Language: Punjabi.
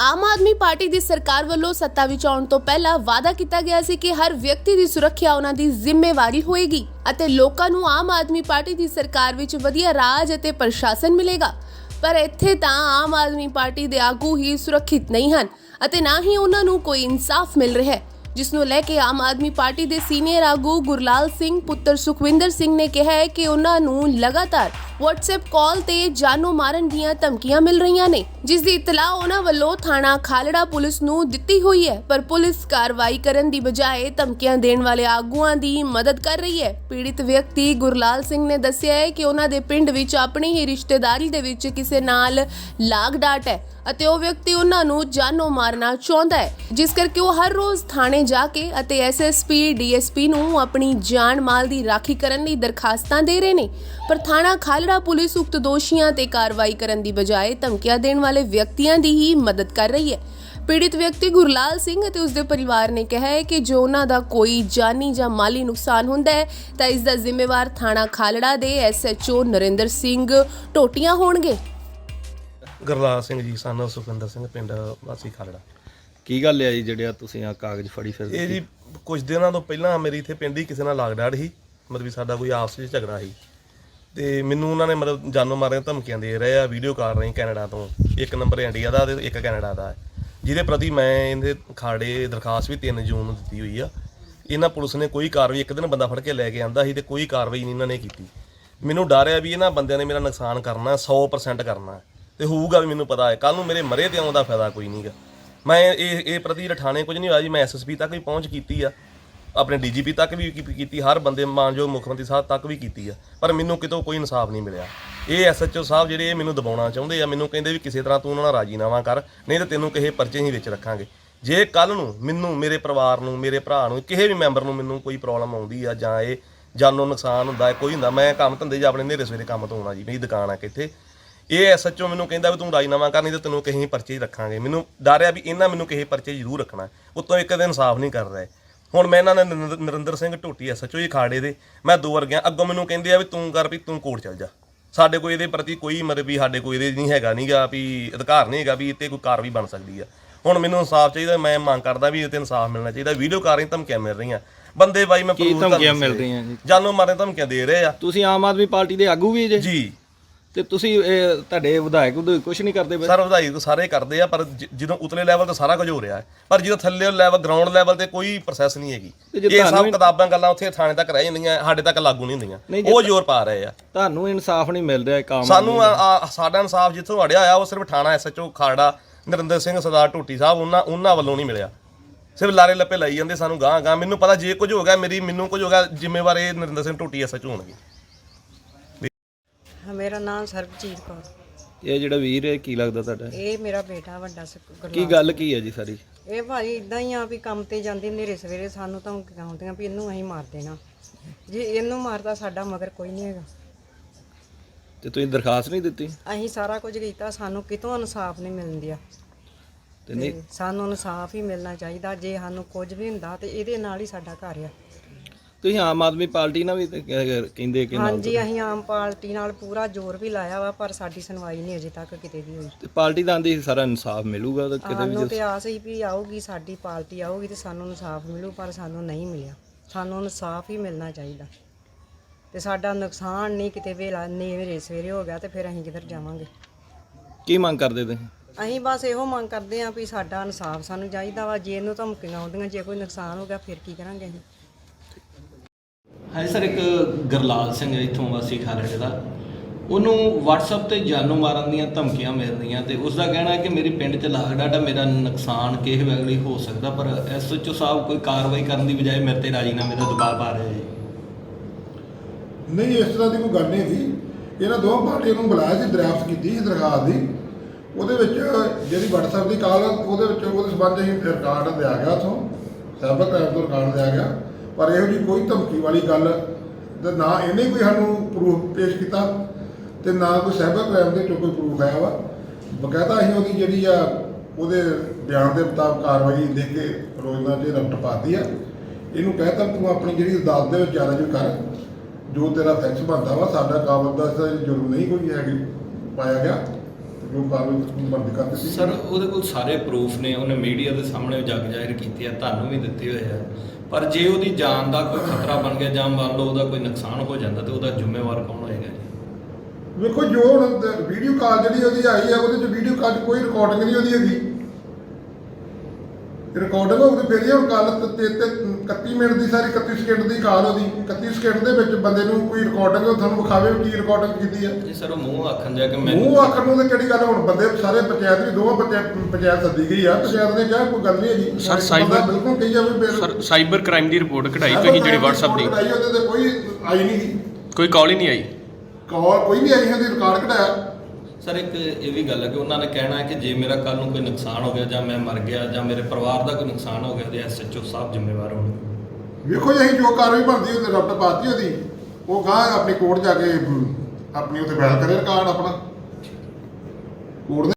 ਆਮ ਆਦਮੀ ਪਾਰਟੀ ਦੀ ਸਰਕਾਰ ਵੱਲੋਂ ਸੱਤਾ ਵਿੱਚ ਆਉਣ ਤੋਂ ਪਹਿਲਾਂ ਵਾਅਦਾ ਕੀਤਾ ਗਿਆ ਸੀ ਕਿ ਹਰ ਵਿਅਕਤੀ ਦੀ ਸੁਰੱਖਿਆ ਉਹਨਾਂ ਦੀ ਜ਼ਿੰਮੇਵਾਰੀ ਹੋਏਗੀ ਅਤੇ ਲੋਕਾਂ ਨੂੰ ਆਮ ਆਦਮੀ ਪਾਰਟੀ ਦੀ ਸਰਕਾਰ ਵਿੱਚ ਵਧੀਆ ਰਾਜ ਅਤੇ ਪ੍ਰਸ਼ਾਸਨ ਮਿਲੇਗਾ। ਪਰ ਇੱਥੇ ਤਾਂ ਆਮ ਆਦਮੀ ਪਾਰਟੀ ਦੇ ਆਗੂ ਹੀ ਸੁਰੱਖਿਅਤ ਨਹੀਂ ਹਨ ਅਤੇ ਨਾ ਹੀ ਉਹਨਾਂ ਨੂੰ ਕੋਈ ਇਨਸਾਫ ਮਿਲ ਰਿਹਾ ਹੈ। ਜਿਸ ਨੂੰ ਲੈ ਕੇ ਆਮ ਆਦਮੀ ਪਾਰਟੀ ਦੇ ਸੀਨੀਅਰ ਆਗੂ ਗੁਰਲਾਲ ਸਿੰਘ, ਪੁੱਤਰ ਸੁਖਵਿੰਦਰ ਸਿੰਘ ਨੇ ਕਿਹਾ ਹੈ ਕਿ ਉਹਨਾਂ ਨੂੰ ਲਗਾਤਾਰ WhatsApp ਕਾਲ ਤੇ ਜਾਨੋਂ ਮਾਰਨ ਦੀਆਂ ਧਮਕੀਆਂ ਮਿਲ ਰਹੀਆਂ ਨੇ ਜਿਸ ਦੀ ਇਤਲਾਹ ਉਹਨਾਂ ਵੱਲੋਂ ਥਾਣਾ ਖਾਲੜਾ ਪੁਲਿਸ ਨੂੰ ਦਿੱਤੀ ਹੋਈ ਹੈ। ਪਰ ਪੁਲਿਸ ਕਾਰਵਾਈ ਕਰਨ ਦੀ ਬਜਾਏ ਧਮਕੀਆਂ ਦੇਣ ਵਾਲੇ ਆਗੂਆਂ ਦੀ ਮਦਦ ਕਰ ਰਹੀ ਹੈ। ਪੀੜਿਤ ਵਿਅਕਤੀ ਗੁਰਲਾਲ ਸਿੰਘ ਨੇ ਦੱਸਿਆ ਹੈ ਕਿ ਉਹਨਾਂ ਦੇ ਪਿੰਡ ਵਿੱਚ ਆਪਣੀ ਹੀ ਰਿਸ਼ਤੇਦਾਰੀ ਦੇ ਵਿੱਚ ਕਿਸੇ ਨਾਲ ਲਾਗ ਡਾਟ ਹੈ ਅਤੇ ਉਹ ਵਿਅਕਤੀ ਉਹਨਾਂ ਨੂੰ ਜਾਨੋਂ ਮਾਰਨਾ ਚਾਹੁੰਦਾ ਹੈ, ਜਿਸ ਕਰਕੇ ਉਹ ਹਰ ਰੋਜ਼ ਥਾਣੇ ਜਾ ਕੇ ਅਤੇ ਐਸਐਸਪੀ ਡੀਐਸਪੀ ਨੂੰ ਆਪਣੀ ਜਾਨ ਮਾਲ ਦੀ ਰਾਖੀ ਕਰਨ ਲਈ ਦਰਖਾਸਤਾਂ ਦੇ ਰਹੇ ਨੇ। ਪਰ ਥਾਣਾ ਖਾਲੜਾ ਪੁਲਿਸ ਉਕਤ ਦੋਸ਼ੀਆਂ ਤੇ ਕਾਰਵਾਈ ਕਰਨ ਦੀ ਬਜਾਏ ਧਮਕੀਆਂ ਦੇਣ ਵਾਲੇ ਵਿਅਕਤੀਆਂ ਦੀ ਹੀ ਮਦਦ ਕਰ ਰਹੀ ਹੈ। ਪੀੜਿਤ ਵਿਅਕਤੀ ਗੁਰਲਾਲ ਸਿੰਘ ਅਤੇ ਉਸਦੇ ਪਰਿਵਾਰ ਨੇ ਕਿਹਾ ਹੈ ਕਿ ਜੋ ਉਹਨਾਂ ਦਾ ਕੋਈ ਜਾਨੀ ਜਾਂ ਮਾਲੀ ਨੁਕਸਾਨ ਹੁੰਦਾ ਹੈ, ਤਾਂ ਇਸ ਦਾ ਜ਼ਿੰਮੇਵਾਰ ਥਾਣਾ ਖਾਲੜਾ ਦੇ ਐਸਐਚਓ ਨਰਿੰਦਰ ਸਿੰਘ ਟੋਟੀਆਂ ਹੋਣਗੇ। ਗੁਰਲਾਲ ਸਿੰਘ ਜੀ, ਸਾਨੂੰ ਸੁਖਿੰਦਰ ਸਿੰਘ, ਪਿੰਡ ਵਾਸੀ ਖਾਲੜਾ। ਕੀ ਗੱਲ ਹੈ ਜੀ ਜਿਹੜਿਆ ਤੁਸੀਂ ਆ ਕਾਗਜ਼ ਫੜੀ ਫਿਰਦੇ ਇਹ ਜੀ ਕੁਝ ਦਿਨਾਂ ਤੋਂ ਪਹਿਲਾਂ ਮੇਰੀ ਇੱਥੇ ਪਿੰਡ ਹੀ ਕਿਸੇ ਨਾਲ ਲਾਗਡਾੜ ਸੀ ਮਤਲਬ ਵੀ ਸਾਡਾ ਕੋਈ ਆਪਸ ਵਿੱਚ ਝਗੜਾ ਸੀ। ਤੇ ਮੈਨੂੰ ਉਹਨਾਂ ਨੇ ਮਤਲਬ ਜਾਨੋਂ ਮਾਰਨ ਦੀਆਂ ਧਮਕੀਆਂ ਦੇ ਰਹੇ ਆ ਵੀਡੀਓ ਕਾਲ ਰਹੀ ਕੈਨੇਡਾ ਤੋਂ। ਇੱਕ ਨੰਬਰ ਇੰਡੀਆ ਦਾ ਤੇ ਇੱਕ ਕੈਨੇਡਾ ਦਾ। ਜਿਹਦੇ ਪ੍ਰਤੀ ਮੈਂ ਇਹਦੇ ਖਾੜੇ ਦਰਖਾਸਤ ਵੀ 3 ਜੂਨ ਨੂੰ ਦਿੱਤੀ ਹੋਈ ਆ। ਇਹਨਾਂ ਪੁਲਿਸ ਨੇ ਕੋਈ ਕਾਰਵਾਈ ਇੱਕ ਦਿਨ ਬੰਦਾ ਫੜ ਕੇ ਲੈ ਕੇ ਆਂਦਾ ਸੀ ਤੇ ਕੋਈ ਕਾਰਵਾਈ ਨਹੀਂ ਇਹਨਾਂ ਨੇ ਕੀਤੀ। ਮੈਨੂੰ ਡਰ ਆ ਵੀ ਇਹਨਾਂ ਬੰਦਿਆਂ ਨੇ ਮੇਰਾ ਨੁਕਸਾਨ ਕਰਨਾ 100% ਕਰਨਾ। ਤੇ ਹੋਊਗਾ ਵੀ ਮੈਨੂੰ ਪਤਾ ਹੈ ਕੱਲ ਨੂੰ ਮੇਰੇ ਮਰੇ ਤੇ ਆਉਣ ਦਾ ਫਾਇਦਾ ਕੋਈ ਨਹੀਂਗਾ ਮੈਂ ਇਹ ਇਹ ਪ੍ਰਤੀ ਰਠਾਣੇ ਕੁਝ ਨਹੀਂ ਹੋਇਆ ਜੀ, ਮੈਂ ਐਸਐਸਪੀ ਤੱਕ ਵੀ ਪਹੁੰਚ ਕੀਤੀ ਆ। ਆਪਣੇ ਡੀਜੀਪੀ ਤੱਕ ਵੀ ਕੀ- ਕੀਤੀ, ਹਰ ਬੰਦੇ ਮਾਨਯੋਗ ਮੁੱਖ ਮੰਤਰੀ ਸਾਹਿਬ ਤੱਕ ਵੀ ਕੀਤੀ ਆ। ਪਰ ਮੈਨੂੰ ਕਿਤੋਂ ਕੋਈ ਇਨਸਾਫ ਨਹੀਂ ਮਿਲਿਆ। ਇਹ ਐਸਐਚਓ ਸਾਹਿਬ ਜਿਹੜੇ ਇਹ ਮੈਨੂੰ ਦਬਾਉਣਾ ਚਾਹੁੰਦੇ ਆ, ਮੈਨੂੰ ਕਹਿੰਦੇ ਵੀ ਕਿਸੇ ਤਰ੍ਹਾਂ ਤੂੰ ਉਹਨਾਂ ਨਾਲ ਰਾਜੀਨਾਮਾ ਕਰ, ਨਹੀਂ ਤਾਂ ਤੈਨੂੰ ਕਿਸੇ ਪਰਚੇ ਹੀ ਵਿੱਚ ਰੱਖਾਂਗੇ। ਜੇ ਕੱਲ ਨੂੰ ਮੈਨੂੰ, ਮੇਰੇ ਪਰਿਵਾਰ ਨੂੰ, ਮੇਰੇ ਭਰਾ ਨੂੰ, ਕਿਸੇ ਵੀ ਮੈਂਬਰ ਨੂੰ ਮੈਨੂੰ ਕੋਈ ਪ੍ਰੋਬਲਮ ਆਉਂਦੀ ਆ ਜਾਂ ਇਹ ਜਾਨੋਂ ਨੁਕਸਾਨ ਹੁੰਦਾ ਹੈ ਕੋਈ ਹੁੰਦਾ, ਮੈਂ ਕੰਮ ਧੰਦੇ 'ਚ ਆਪਣੇ ਨੇਰੇ ਸਵੇਰੇ ਕੰਮ ਤੋਂ ਆਉਣਾ ਜੀ, ਮੇਰੀ ਦੁਕਾਨ ਆ ਕਿੱਥੇ ਇਹ ਐਸਐਚਓ ਮੈਨੂੰ ਕਹਿੰਦਾ ਵੀ ਤੂੰ ਰਾਜੀਨਾਮਾ ਕਰਨੀ ਤੇ ਤੈਨੂੰ ਕਿਸੇ ਪਰਚੇ 'ਚ ਰੱਖਾਂਗੇ। ਮੈਨੂੰ ਡਰ ਆ ਵੀ ਇਹਨਾਂ ਮੈਨੂੰ ਕਿਸੇ ਪਰਚੇ ਜ਼ਰੂਰ ਰੱਖਣਾ। ਹੈ। ਉੱਤੋਂ ਇੱਕ ਦਿਨ ਇਨਸਾਫ ਨਹੀਂ ਕਰ ਰਹੇ। ਹੁਣ ਮੈਂ ਇਹਨਾਂ ਨੇ ਨਰਿੰਦਰ- ਨਰਿੰਦਰ ਸਿੰਘ ਢੋਟੀ ਐਸਐਚਓ ਜੀ ਖਾੜੇ ਦੇ ਮੈਂ ਦੋ ਵਾਰ ਗਿਆ ਅੱਗੋਂ ਮੈਨੂੰ ਕਹਿੰਦੇ ਆ ਵੀ ਤੂੰ ਕਰ ਵੀ ਤੂੰ ਕੋਰਟ ਚੱਲ ਜਾ। ਸਾਡੇ ਕੋਈ ਇਹਦੇ ਪ੍ਰਤੀ ਕੋਈ ਮਤਲਬ ਵੀ ਸਾਡੇ ਕੋਈ ਇਹਦੇ ਨਹੀਂ ਹੈਗਾ ਨਹੀਂਗਾ ਵੀ ਅਧਿਕਾਰ ਨਹੀਂ ਹੈਗਾ ਵੀ ਇੱਥੇ ਕੋਈ ਕਾਰਵਾਈ ਬਣ ਸਕਦੀ ਆ। ਹੁਣ ਮੈਨੂੰ ਇਨਸਾਫ ਚਾਹੀਦਾ ਮੈਂ ਮੰਗ ਕਰਦਾ ਵੀ ਇਹ ਤੇ ਇਨਸਾਫ ਮਿਲਣਾ ਚਾਹੀਦਾ। ਵੀਡੀਓ ਕਾਰਾਂ ਧਮਕੀਆਂ ਮਿਲ ਰਹੀਆਂ। ਬੰਦੇ ਬਾਈ ਮੈਂ ਕੀ ਧਮਕੀਆਂ ਮਿਲ। ਰਹੀਆਂ ਜੀ? ਜਾਨੋਂ ਮਾਰਨ ਧਮਕੀਆਂ ਦੇ ਰਹੇ ਆ। ਤੁਸੀਂ ਆਮ ਆਦਮੀ ਪਾਰਟੀ ਦੇ ਆਗੂ ਵੀ ਜੇ? ਜੀ। ਤੇ ਤੁਸੀਂ ਇਹ ਤੁਹਾਡੇ ਵਿਧਾਇਕ ਵਿਧਾਇਕ ਕੁਝ ਨਹੀਂ ਕਰਦੇ ਬਈ ਸਰ ਵਧਾਈ ਤਾਂ ਸਾਰੇ ਕਰਦੇ ਆ ਪਰ ਜ- ਜਦੋਂ ਉਤਲੇ ਲੈਵਲ ਤੇ ਸਾਰਾ ਕੁਝ ਹੋ ਰਿਹਾ ਹੈ। ਪਰ ਜਦੋਂ ਥੱਲੇ ਲੈਵਲ ਗਰਾਊਂਡ ਲੈਵਲ ਤੇ ਕੋਈ ਪ੍ਰੋਸੈਸ ਨਹੀਂ ਹੈਗੀ। ਤੇ ਜੇ ਇਹ ਸਭ ਕਿਤਾਬਾਂ ਗੱਲਾਂ ਉੱਥੇ ਥਾਣੇ ਤੱਕ ਰਹਿ ਜਾਂਦੀਆਂ ਸਾਡੇ ਤੱਕ ਲਾਗੂ ਨਹੀਂ ਨਹੀਂ, ਹੁੰਦੀਆਂ ਜੇ ਉਹ ਜ਼ੋਰ ਪਾ ਰਹੇ ਆ। ਤੁਹਾਨੂੰ ਇਨਸਾਫ ਨਹੀਂ ਮਿਲ ਰਿਹਾ ਕੰਮ ਸਾਨੂੰ ਆ- ਆ- ਸਾਡਾ ਇਨਸਾਫ ਜਿੱਥੋਂ ਅੜਿਆ ਆ ਉਹ ਸਿਰਫ ਥਾਣਾ ਐਸਐਚਓ ਖਾੜਾ ਨਰਿੰਦਰ ਸਿੰਘ ਸਰਦਾਰ ਢੋਟੀ ਸਾਹਿਬ ਉਹਨਾਂ ਉਹਨਾਂ ਵੱਲੋਂ ਨਹੀਂ ਮਿਲਿਆ। ਸਿਰਫ ਲਾਰੇ ਲੱਪੇ ਲਾਈ ਜਾਂਦੇ ਸਾਨੂੰ ਗਾਂ ਗਾਂ ਮੈਨੂੰ ਪਤਾ ਜੇ ਕੁਝ ਹੋ ਗਿਆ ਮੇਰੀ ਮੈਨੂੰ ਕੁਝ ਹੋ ਗਿਆ ਜ਼ਿੰਮੇਵਾਰ ਇਹ ਨਰਿੰਦਰ ਸਿੰਘ ਢੋਟੀ ਐਸਐਚਓ ਹੋਣਗੇ। ਹਾਂ, ਮੇਰਾ ਨਾਮ ਸਰਬਜੀਤ ਕੌਰ। ਇਹ ਜਿਹੜਾ ਵੀਰ ਹੈ ਕੀ ਲੱਗਦਾ ਤੁਹਾਡਾ? ਇਹ ਮੇਰਾ ਬੇਟਾ ਵੱਡਾ ਸ- ਕੀ ਗੁਰਲਾਲ ਗੱਲ ਕੀ ਹੈ ਜੀ ਸਾਰੀ? ਇਹ ਭਾਈ ਇਦਾਂ ਹੀ ਆ ਵੀ ਕੰਮ ਤੇ ਜਾਂਦੀ ਨੇਰੇ ਸਵੇਰੇ ਸਾਨੂੰ ਤਾਂ ਕਹਿੰਦੀਆਂ ਵੀ ਇਹਨੂੰ ਅਸੀਂ ਮਾਰ ਦੇਣਾ। ਜੇ ਇਹਨੂੰ ਮਾਰਦਾ ਸਾਡਾ ਮਗਰ ਕੋਈ ਨਹੀਂ ਹੈਗਾ। ਤੇ ਤੁਸੀਂ ਦਰਖਾਸਤ ਨਹੀਂ ਦਿੱਤੀ? ਅਸੀਂ ਸਾਰਾ ਕੁਝ ਕੀਤਾ ਸਾਨੂੰ ਕਿਤੋਂ ਇਨਸਾਫ ਨਹੀਂ ਮਿਲਦਿਆ ਤੇ ਨਹੀਂ? ਸਾਨੂੰ ਇਨਸਾਫ ਹੀ ਮਿਲਣਾ ਚਾਹੀਦਾ ਜੇ ਸਾਨੂੰ ਕੁਝ ਵੀ ਹੁੰਦਾ ਤੇ ਇਹਦੇ ਨਾਲ ਹੀ ਸਾਡਾ ਘਰ ਆ। ਤੁਸੀਂ ਆਮ ਆਦਮੀ ਪਾਰਟੀ ਨਾਲ ਵੀ ਤੇ ਕਹਿੰਦੇ ਕਿ ਨਾਲ ਹਾਂਜੀ ਅਸੀਂ ਆਮ ਪਾਰਟੀ ਨਾਲ ਪੂਰਾ ਜ਼ੋਰ ਵੀ ਲਾਇਆ ਵਾ ਪਰ ਸਾਡੀ ਸੁਣਵਾਈ ਨਹੀਂ ਅਜੇ ਤੱਕ ਕਿਤੇ ਵੀ ਹੋਈ। ਤੇ ਪਾਰਟੀ ਦਾ ਆਂਦੀ ਸਾਰਾ ਇਨਸਾਫ ਮਿਲੂਗਾ ਤਾਂ ਕਿਤੇ ਵੀ ਸਾਨੂੰ ਤੇ ਆਸ ਸੀ ਵੀ ਆਊਗੀ ਸਾਡੀ ਪਾਰਟੀ ਆਊਗੀ ਤੇ ਸਾਨੂੰ ਇਨਸਾਫ ਮਿਲੂ ਪਰ ਸਾਨੂੰ ਨਹੀਂ ਮਿਲਿਆ। ਸਾਨੂੰ ਇਨਸਾਫ ਹੀ ਮਿਲਣਾ ਚਾਹੀਦਾ। ਤੇ ਸਾਡਾ ਨੁਕਸਾਨ ਨਹੀਂ ਕਿਤੇ ਵੇਲਾ ਨੇਰੇ ਸਵੇਰੇ ਹੋ ਗਿਆ ਤੇ ਫਿਰ ਅਸੀਂ ਕਿੱਧਰ ਜਾਵਾਂਗੇ? ਕੀ ਮੰਗ ਕਰਦੇ ਤੁਸੀਂ? ਅਸੀਂ ਬਸ ਇਹੋ ਮੰਗ ਕਰਦੇ ਆਂ ਵੀ ਸਾਡਾ ਇਨਸਾਫ ਸਾਨੂੰ ਚਾਹੀਦਾ ਵਾ ਜੇ ਇਹਨੂੰ ਧਮਕੀਆਂ ਆਉਂਦੀਆਂ ਜੇ ਕੋਈ ਨੁਕਸਾਨ ਹੋ ਗਿਆ ਫਿਰ ਕੀ ਕਰਾਂਗੇ ਅਸੀਂ? ਹਾਂਜੀ ਸਰ, ਇੱਕ ਗਰਲਾਲ ਸਿੰਘ ਹੈ, ਇੱਥੋਂ ਵਾਸੀ ਖਾਲੜੇ ਦਾ। ਉਹਨੂੰ WhatsApp ਤੇ ਜਾਨੋਂ ਮਾਰਨ ਦੀਆਂ ਧਮਕੀਆਂ ਮਿਲ ਰਹੀਆਂ ਤੇ ਉਸ ਦਾ ਕਹਿਣਾ ਹੈ ਕਿ ਮੇਰੇ ਪਿੰਡ 'ਚ ਲਾਗ ਡਾਟਾ ਮੇਰਾ ਨੁਕਸਾਨ ਕਿਸੇ ਵੇਲੇ ਹੋ ਸਕਦਾ, ਪਰ ਐਸਐਚਓ ਸਾਹਿਬ ਕੋਈ ਕਾਰਵਾਈ ਕਰਨ ਦੀ ਬਜਾਏ ਮੇਰੇ ਤੇ ਰਾਜੀਨਾਮੇ ਦਾ ਦਬਾਅ ਪਾ ਰਹੇ ਜੀ। ਨਹੀਂ, ਇਸ ਤਰ੍ਹਾਂ ਦੀ ਕੋਈ ਗੱਲ ਨਹੀਂ ਸੀ। ਇਹਨਾਂ ਦੋਵਾਂ ਪਾਰਟੀਆਂ ਨੂੰ ਬੁਲਾਇਆ ਸੀ, ਦਰਿਆਫਤ ਕੀਤੀ ਸੀ, ਦਰਖਾਸਤ ਦੀ। ਉਹਦੇ ਵਿੱਚ ਜਿਹੜੀ WhatsApp ਦੀ ਕਾਲ ਉਹਦੇ ਵਿੱਚ ਉਹਦੇ ਸੰਬੰਧ ਅਸੀਂ ਰਿਕਾਰਡ ਦਿਆ ਗਿਆ ਉਥੋਂ। ਸਾਈਬਰ ਕ੍ਰਾਈਮ ਤੋਂ ਰਿਕਾਰਡ ਦਿਆ ਗਿਆ। ਪਰ ਇਹੋ ਜਿਹੀ ਕੋਈ ਧਮਕੀ ਵਾਲੀ ਗੱਲ ਤੇ ਨਾ ਇਹਨੇ ਕੋਈ ਸਾਨੂੰ ਪ੍ਰੂਫ ਪੇਸ਼ ਕੀਤਾ ਤੇ ਨਾ ਕੋਈ ਸਾਈਬਰ ਕ੍ਰਾਈਮ ਦੇ ਚੋਂ ਕੋਈ ਪ੍ਰੂਫ ਆਇਆ ਵਾ। ਬਕਾਇਦਾ ਅਸੀਂ ਉਹਦੀ ਜਿਹੜੀ ਆ, ਉਹਦੇ ਬਿਆਨ ਦੇ ਮੁਤਾਬਕ ਕਾਰਵਾਈ ਦੇ ਕੇ ਰੋਜ਼ਨਾ ਜੇ ਰਫਟ ਪਾਤੀ ਆ। ਇਹਨੂੰ ਕਹਿਤਾ ਤੂੰ ਆਪਣੀ ਜਿਹੜੀ ਅਦਾਲਤ ਦੇ ਵਿੱਚ ਚਾਰਜ ਕਰ, ਜੋ ਤੇਰਾ ਫੈਕਸ ਬਣਦਾ ਵਾ, ਸਾਡਾ ਕਾਬਲ ਦਾ ਇਸ ਜੁਰਮ ਨਹੀਂ ਕੋਈ ਹੈਗੀ, ਪਾਇਆ ਗਿਆ। ਜੋ ਕਾਰਵਾਈ ਬੰਦ ਕਰ ਦਿੱਤੀ ਸਰ ਉਹਦੇ ਕੋਲ ਸਾਰੇ ਪ੍ਰੂਫ ਨੇ ਉਹਨੇ ਮੀਡੀਆ ਦੇ ਸਾਹਮਣੇ ਜਗ ਜ਼ਾਹਿਰ ਕੀਤੀ ਹੈ ਤੁਹਾਨੂੰ ਵੀ ਦਿੱਤੇ ਹੋਏ ਆ। ਪਰ ਜੇ ਉਹਦੀ ਜਾਨ ਦਾ ਕੋਈ ਖਤਰਾ ਬਣ ਗਿਆ ਜਾਂ ਮੰਨ ਲਓ ਉਹਦਾ ਕੋਈ ਨੁਕਸਾਨ ਹੋ ਜਾਂਦਾ ਤੇ ਉਹਦਾ ਜ਼ਿੰਮੇਵਾਰ ਕੌਣ ਹੋਏਗਾ ਜੀ? ਵੇਖੋ ਜੋ ਹੁਣ ਵੀਡੀਓ ਕਾਲ ਜਿਹੜੀ ਉਹਦੀ ਆਈ ਆ ਉਹਦੇ ਚ ਵੀਡੀਓ ਕਾਲ ਕੋਈ ਰਿਕਾਰਡਿੰਗ ਨਹੀਂ ਉਹਦੀ ਹੈਗੀ। ਰਿਕਾਰਡਿੰਗ ਫਿਰ ਹੀ ਹੁਣ ਗੱਲ ਤੇ ਤੇ- ਤੇ 31 ਮਿੰਟ ਦੀ ਸਾਰੀ 31 ਸਕਿੰਟ ਦੀ ਕਾਲ ਉਹਦੀ। 31 ਸਕਿੰਟ ਦੇ ਵਿੱਚ ਬੰਦੇ ਨੂੰ ਕੋਈ ਰਿਕਾਰਡਿੰਗ ਤੁਹਾਨੂੰ ਵਿਖਾਵੇ ਕੀ ਰਿਕਾਰਡਿੰਗ ਕੀਤੀ ਆ। ਜੀ ਸਰ ਉਹ ਮੂੰਹ ਆਖਣ ਦਿਆ ਕਿ ਮੈਨੂੰ ਮੂੰਹ ਆਖਰ ਨੂੰ ਤੇ ਕਿਹੜੀ ਗੱਲ ਹੁਣ ਬੰਦੇ ਸਾਰੇ ਪੰਚਾਇਤ ਵੀ ਦੋਵਾਂ ਪੰਚਾਇਤ ਪੰਚਾਇਤ ਸੱਦੀ ਗਈ ਆ। ਪੰਚਾਇਤ ਨੇ ਕਿਹਾ ਕੋਈ ਗੱਲ ਨਹੀਂ ਹੈਗੀ। ਸਰ, ਸਾਈਬਰ- ਬਿਲਕੁਲ ਕਹੀ ਜਾਵੇ ਫਿਰ- ਸਰ ਸਾਈਬਰ ਕ੍ਰਾਈਮ ਦੀ ਰਿਪੋਰਟ ਕਢਾਈ ਤੁਸੀਂ ਜਿਹੜੀ WhatsApp ਦੀ। ਕਢਾਈ ਉਹਦੇ ਤੇ ਕੋਈ ਆਈ ਨਹੀਂ। ਕੋਈ ਕਾਲ ਹੀ ਨਹੀਂ ਆਈ। ਕਾਲ ਕੋਈ ਨਹੀਂ ਆਈ ਉਹਦੀ ਰਿਕਾਰਡ ਕਢਾਇਆ। ਸਰ, ਇੱਕ ਇਹ ਵੀ ਗੱਲ ਹੈ ਕਿ ਉਹਨਾਂ ਨੇ ਕਹਿਣਾ ਹੈ ਕਿ ਜੇ ਮੇਰਾ ਕੱਲ ਨੂੰ ਕੋਈ ਨੁਕਸਾਨ ਹੋ ਗਿਆ ਜਾਂ ਮੈਂ ਮਰ ਗਿਆ ਜਾਂ ਮੇਰੇ ਪਰਿਵਾਰ ਦਾ ਕੋਈ ਨੁਕਸਾਨ ਹੋ ਗਿਆ, ਤੇ ਐਸਐਚਓ ਸਾਹਿਬ ਜ਼ਿੰਮੇਵਾਰ ਹੋਣਗੇ ਵੇਖੋ ਜੀ, ਅਸੀਂ ਜੋ ਕਾਰਵਾਈ ਬਣਦੀ ਉਹਦੇ ਰੱਬ ਪਾਤੀ ਉਹਦੀ। ਉਹ ਗਾਂ ਆਪਣੀ ਕੋਰਟ ਜਾ ਕੇ ਆਪਣੀ ਉੱਥੇ ਫਾਈਲ ਕਰੇ ਰਿਕਾਰਡ ਆਪਣਾ। ਕੋਰਟ